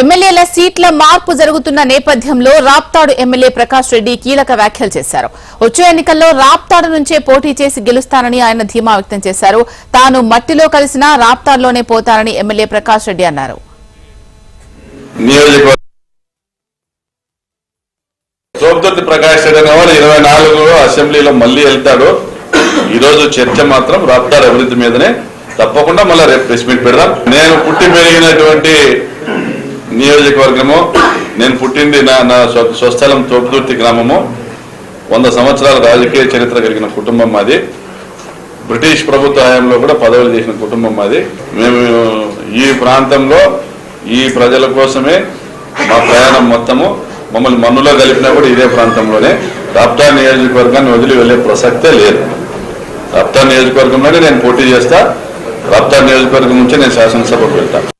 ఎమ్మెల్యేల సీట్ల మార్పు జరుగుతున్న నేపథ్యంలో రాప్తాడు ఎమ్మెల్యే ప్రకాష్ రెడ్డి కీలక వ్యాఖ్యలు చేశారు. వచ్చే ఎన్నికల్లో రాప్తాడు నుంచే పోటీ చేసి గెలుస్తానని ఆయన ధీమా వ్యక్తం చేశారు. తాను మట్టిలో కలిసినా రాప్తాడులోనే పోతానని ఎమ్మెల్యే ప్రకాష్ రెడ్డి అన్నారు. నియోజకవర్గం ప్రకాష్ రెడ్డి ఇరవై నాలుగు అసెంబ్లీలో మళ్ళీ వెళ్తాడు. ఈ రోజు చర్చ మాత్రం రాప్తాడు అభివృద్ధి మీదనే. తప్పకుండా మళ్ళీ రేపు ప్రెస్ మీట్ పెడదాం. నేను పుట్టి పెరిగినటువంటి నియోజకవర్గము. నేను పుట్టింది నా నా స్వ- స్వస్థలం తోపుదుర్తి గ్రామము. వంద సంవత్సరాల రాజకీయ చరిత్ర కలిగిన కుటుంబం మాది. బ్రిటిష్ ప్రభుత్వ హయాంలో కూడా పదవులు చేసిన కుటుంబం మాది. మేము ఈ ప్రాంతంలో ఈ ప్రజల కోసమే మా ప్రయాణం మొత్తము. మమ్మల్ని మన్నులో కలిపినా కూడా ఇదే ప్రాంతంలోనే. రాప్తా నియోజకవర్గాన్ని వదిలి వెళ్ళే ప్రసక్తే లేదు. రాప్తా నియోజకవర్గంలోనే నేను పోటీ చేస్తా. రాప్తా నియోజకవర్గం నుంచే నేను శాసనసభకు వెళ్తాను